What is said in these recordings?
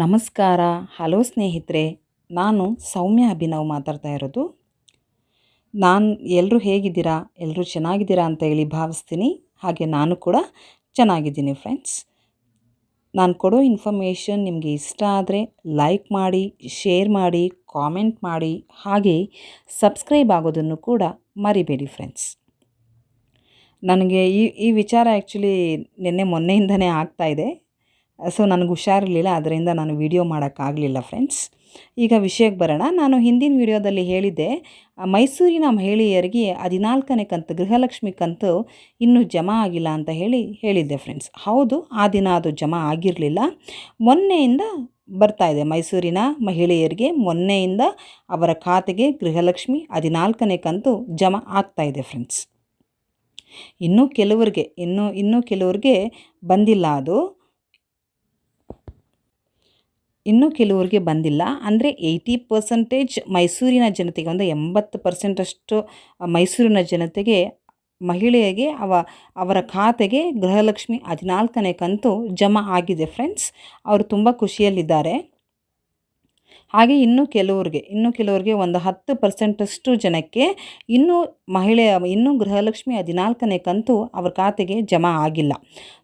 ನಮಸ್ಕಾರ, ಹಲೋ ಸ್ನೇಹಿತರೆ. ನಾನು ಸೌಮ್ಯ ಅಭಿನವ್ ಮಾತಾಡ್ತಾ ಇರೋದು. ನಾನು ಎಲ್ಲರೂ ಹೇಗಿದ್ದೀರಾ? ಎಲ್ಲರೂ ಚೆನ್ನಾಗಿದ್ದೀರಾ ಅಂತ ಹೇಳಿ ಭಾವಿಸ್ತೀನಿ. ಹಾಗೆ ನಾನು ಕೂಡ ಚೆನ್ನಾಗಿದ್ದೀನಿ ಫ್ರೆಂಡ್ಸ್ ನಾನು ಕೊಡೋ ಇನ್ಫಾರ್ಮೇಷನ್ ನಿಮಗೆ ಇಷ್ಟ ಆದರೆ ಲೈಕ್ ಮಾಡಿ ಶೇರ್ ಮಾಡಿ ಕಾಮೆಂಟ್ ಮಾಡಿ, ಹಾಗೆ ಸಬ್ಸ್ಕ್ರೈಬ್ ಆಗೋದನ್ನು ಕೂಡ ಮರಿಬೇಡಿ ಫ್ರೆಂಡ್ಸ್ ನನಗೆ ಈ ಈ ವಿಚಾರ ಆ್ಯಕ್ಚುಲಿ ನಿನ್ನೆ ಮೊನ್ನೆಯಿಂದನೇ ಆಗ್ತಾಯಿದೆ ಸೊ ನನಗೆ ಹುಷಾರಿರಲಿಲ್ಲ ಅದರಿಂದ ನಾನು ವಿಡಿಯೋ ಮಾಡೋಕ್ಕಾಗಲಿಲ್ಲ ಫ್ರೆಂಡ್ಸ್ ಈಗ ವಿಷಯಕ್ಕೆ ಬರೋಣ. ನಾನು ಹಿಂದಿನ ವಿಡಿಯೋದಲ್ಲಿ ಹೇಳಿದ್ದೆ, ಮೈಸೂರಿನ ಮಹಿಳೆಯರಿಗೆ ಹದಿನಾಲ್ಕನೇ ಕಂತು, ಗೃಹಲಕ್ಷ್ಮಿ ಕಂತು ಇನ್ನೂ ಜಮಾ ಆಗಿಲ್ಲ ಅಂತ ಹೇಳಿ ಹೇಳಿದ್ದೆ ಫ್ರೆಂಡ್ಸ್ ಹೌದು, ಆ ದಿನ ಅದು ಜಮಾ ಆಗಿರಲಿಲ್ಲ. ಮೊನ್ನೆಯಿಂದ ಬರ್ತಾ ಇದೆ ಮೈಸೂರಿನ ಮಹಿಳೆಯರಿಗೆ, ಮೊನ್ನೆಯಿಂದ ಅವರ ಖಾತೆಗೆ ಗೃಹಲಕ್ಷ್ಮಿ ಹದಿನಾಲ್ಕನೇ ಕಂತು ಜಮಾ ಆಗ್ತಾ ಇದೆ ಫ್ರೆಂಡ್ಸ್ ಇನ್ನೂ ಕೆಲವರಿಗೆ, ಇನ್ನೂ ಇನ್ನೂ ಕೆಲವ್ರಿಗೆ ಬಂದಿಲ್ಲ ಅದು. ಇನ್ನೂ ಕೆಲವರಿಗೆ ಬಂದಿಲ್ಲ. ಅಂದರೆ ಏಯ್ಟಿ ಪರ್ಸೆಂಟೇಜ್ ಮೈಸೂರಿನ ಜನತೆಗೆ, ಒಂದು ಎಂಬತ್ತು ಪರ್ಸೆಂಟಷ್ಟು ಮೈಸೂರಿನ ಜನತೆಗೆ, ಮಹಿಳೆಯರಿಗೆ ಅವ, ಅವರ ಖಾತೆಗೆ ಗೃಹಲಕ್ಷ್ಮಿ ಹದಿನಾಲ್ಕನೇ ಕಂತು ಜಮಾ ಆಗಿದೆ ಫ್ರೆಂಡ್ಸ್ ಅವರು ತುಂಬ ಖುಷಿಯಲ್ಲಿದ್ದಾರೆ. ಹಾಗೆ ಇನ್ನೂ ಕೆಲವ್ರಿಗೆ ಇನ್ನೂ ಕೆಲವ್ರಿಗೆ ಒಂದು ಹತ್ತು ಪರ್ಸೆಂಟಷ್ಟು ಜನಕ್ಕೆ ಇನ್ನೂ ಮಹಿಳೆಯ ಇನ್ನೂ ಗೃಹಲಕ್ಷ್ಮಿ ಹದಿನಾಲ್ಕನೇ ಕಂತು ಅವ್ರ ಖಾತೆಗೆ ಜಮಾ ಆಗಿಲ್ಲ.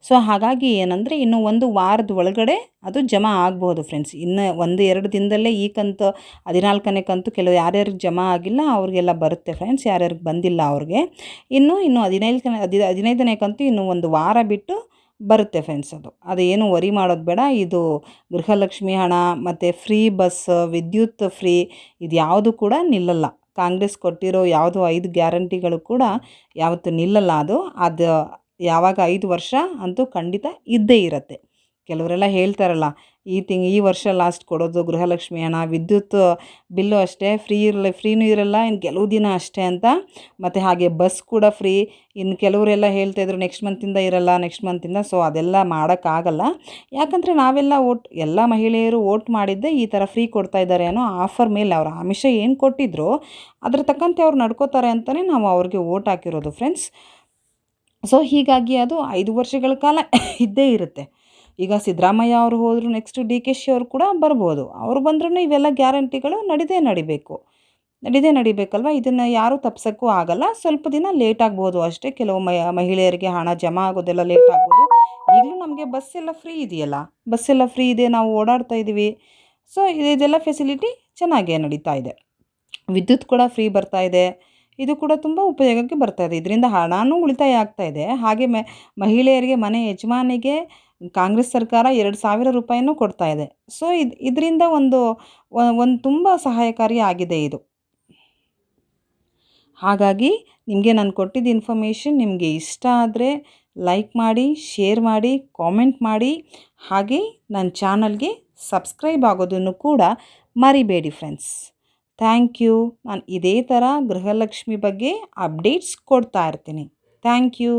ಸೊ ಹಾಗಾಗಿ ಏನಂದರೆ ಇನ್ನು ಒಂದು ವಾರದ ಒಳಗಡೆ ಅದು ಜಮಾ ಆಗ್ಬೋದು ಫ್ರೆಂಡ್ಸ್ ಇನ್ನು ಒಂದು ಎರಡು ದಿನದಲ್ಲೇ ಈ ಕಂತು, ಹದಿನಾಲ್ಕನೇ ಕಂತು ಕೆಲವು ಯಾರ್ಯಾರಿಗೆ ಜಮಾ ಆಗಿಲ್ಲ ಅವ್ರಿಗೆಲ್ಲ ಬರುತ್ತೆ ಫ್ರೆಂಡ್ಸ್ ಯಾರ್ಯಾರಿಗೆ ಬಂದಿಲ್ಲ ಅವ್ರಿಗೆ. ಇನ್ನು ಇನ್ನು ಹದಿನೈದನೇ ಹದಿ ಹದಿನೈದನೇ ಕಂತು ಇನ್ನು ಒಂದು ವಾರ ಬಿಟ್ಟು ಬರುತ್ತೆ ಫ್ರೆಂಡ್ಸ್ ಅದು. ಅದೇನು ವರಿ ಮಾಡೋದು ಬೇಡ. ಇದು ಗೃಹಲಕ್ಷ್ಮಿ ಹಣ, ಮತ್ತು ಫ್ರೀ ಬಸ್ ವಿದ್ಯುತ್ ಫ್ರೀ ಇದು ಯಾವುದು ಕೂಡ ನಿಲ್ಲಲ್ಲ. ಕಾಂಗ್ರೆಸ್ ಕೊಟ್ಟಿರೋ ಯಾವುದು ಐದು ಗ್ಯಾರಂಟಿಗಳು ಕೂಡ ಯಾವತ್ತು ನಿಲ್ಲಲ್ಲ ಅದು. ಅದು ಯಾವಾಗ ಐದು ವರ್ಷ ಅಂತೂ ಖಂಡಿತ ಇದ್ದೇ ಇರುತ್ತೆ. ಕೆಲವರೆಲ್ಲ ಹೇಳ್ತಾರಲ್ಲ ಈ ತಿಂಗ್, ಈ ವರ್ಷ ಲಾಸ್ಟ್ ಕೊಡೋದು ಗೃಹಲಕ್ಷ್ಮಿ ಹಣ. ವಿದ್ಯುತ್ ಬಿಲ್ಲು ಅಷ್ಟೇ, ಫ್ರೀ ಇರಲ್ಲ ಫ್ರೀನೂ ಇರಲ್ಲ ಇನ್ನು ಕೆಲವು ದಿನ ಅಷ್ಟೇ ಅಂತ. ಮತ್ತು ಹಾಗೆ ಬಸ್ ಕೂಡ ಫ್ರೀ ಇನ್ನು ಕೆಲವರೆಲ್ಲ ಹೇಳ್ತಾಯಿದ್ರು ನೆಕ್ಸ್ಟ್ ಮಂತಿಂದ ಇರಲ್ಲ ನೆಕ್ಸ್ಟ್ ಮಂತಿಂದ ಸೊ ಅದೆಲ್ಲ ಮಾಡೋಕ್ಕಾಗಲ್ಲ. ಯಾಕಂದರೆ ನಾವೆಲ್ಲ ಓಟ್ ಎಲ್ಲ ಮಹಿಳೆಯರು ಓಟ್ ಮಾಡಿದ್ದೆ ಈ ಥರ ಫ್ರೀ ಕೊಡ್ತಾ ಇದ್ದಾರೆ ಅನ್ನೋ ಆಫರ್ ಮೇಲೆ ಅವ್ರ ಆಮಿಷ ಏನು ಕೊಟ್ಟಿದ್ರು, ಅದ್ರ ತಕ್ಕಂತೆ ಅವ್ರು ನಡ್ಕೋತಾರೆ ಅಂತಲೇ ನಾವು ಅವ್ರಿಗೆ ಓಟ್ ಹಾಕಿರೋದು ಫ್ರೆಂಡ್ಸ್ ಸೊ ಹೀಗಾಗಿ ಅದು ಐದು ವರ್ಷಗಳ ಕಾಲ ಇದ್ದೇ ಇರುತ್ತೆ. ಈಗ ಸಿದ್ದರಾಮಯ್ಯ ಅವರು ಹೋದರೂ ನೆಕ್ಸ್ಟು ಡಿ ಕೆ ಶಿ ಅವರು ಕೂಡ ಬರ್ಬೋದು. ಅವರು ಬಂದ್ರೂ ಇವೆಲ್ಲ ಗ್ಯಾರಂಟಿಗಳು ನಡಿದೇ ನಡಿಬೇಕು. ನಡಿದೇ ನಡಿಬೇಕಲ್ವ? ಇದನ್ನು ಯಾರೂ ತಪ್ಸೋಕ್ಕೂ ಆಗಲ್ಲ. ಸ್ವಲ್ಪ ದಿನ ಲೇಟ್ ಆಗ್ಬೋದು ಅಷ್ಟೇ. ಕೆಲವು ಮಹಿಳೆಯರಿಗೆ ಹಣ ಜಮಾ ಆಗೋದೆಲ್ಲ ಲೇಟ್ ಆಗ್ಬೋದು. ಈಗಲೂ ನಮಗೆ ಬಸ್ ಎಲ್ಲ ಫ್ರೀ ಇದೆಯಲ್ಲ? ಬಸ್ ಎಲ್ಲ ಫ್ರೀ ಇದೆ, ನಾವು ಓಡಾಡ್ತಾ ಇದ್ದೀವಿ. ಸೊ ಇದೆಲ್ಲ ಫೆಸಿಲಿಟಿ ಚೆನ್ನಾಗೇ ನಡೀತಾ ಇದೆ. ವಿದ್ಯುತ್ ಕೂಡ ಫ್ರೀ ಬರ್ತಾ ಇದೆ. ಇದು ಕೂಡ ತುಂಬ ಉಪಯೋಗಕ್ಕೆ ಬರ್ತಾ ಇದೆ. ಇದರಿಂದ ಹಣನೂ ಉಳಿತಾಯ ಆಗ್ತಾ ಇದೆ. ಹಾಗೆ ಮಹಿಳೆಯರಿಗೆ, ಮನೆ ಯಜಮಾನಿಗೆ ಕಾಂಗ್ರೆಸ್ ಸರ್ಕಾರ ಎರಡು ಸಾವಿರ ರೂಪಾಯಿನೂ ಕೊಡ್ತಾ ಇದೆ. ಸೊ, ಇದು, ಇದರಿಂದ ಒಂದು ಒಂದು ತುಂಬ ಸಹಾಯಕಾರಿ ಆಗಿದೆ ಇದು. ಹಾಗಾಗಿ ನಿಮಗೆ ನಾನು ಕೊಟ್ಟಿದ್ದ ಇನ್ಫಾರ್ಮೇಷನ್ ನಿಮಗೆ ಇಷ್ಟ ಆದರೆ ಲೈಕ್ ಮಾಡಿ, ಶೇರ್ ಮಾಡಿ, ಕಾಮೆಂಟ್ ಮಾಡಿ. ಹಾಗೆ ನನ್ನ ಚಾನಲ್ಗೆ ಸಬ್ಸ್ಕ್ರೈಬ್ ಆಗೋದನ್ನು ಕೂಡ ಮರಿಬೇಡಿ ಫ್ರೆಂಡ್ಸ್. Thank you. ನಾನು ಇದೇ ಥರ ಗೃಹಲಕ್ಷ್ಮಿ ಬಗ್ಗೆ ಅಪ್ಡೇಟ್ಸ್ ಕೊಡ್ತಾ ಇರ್ತೀನಿ. Thank you.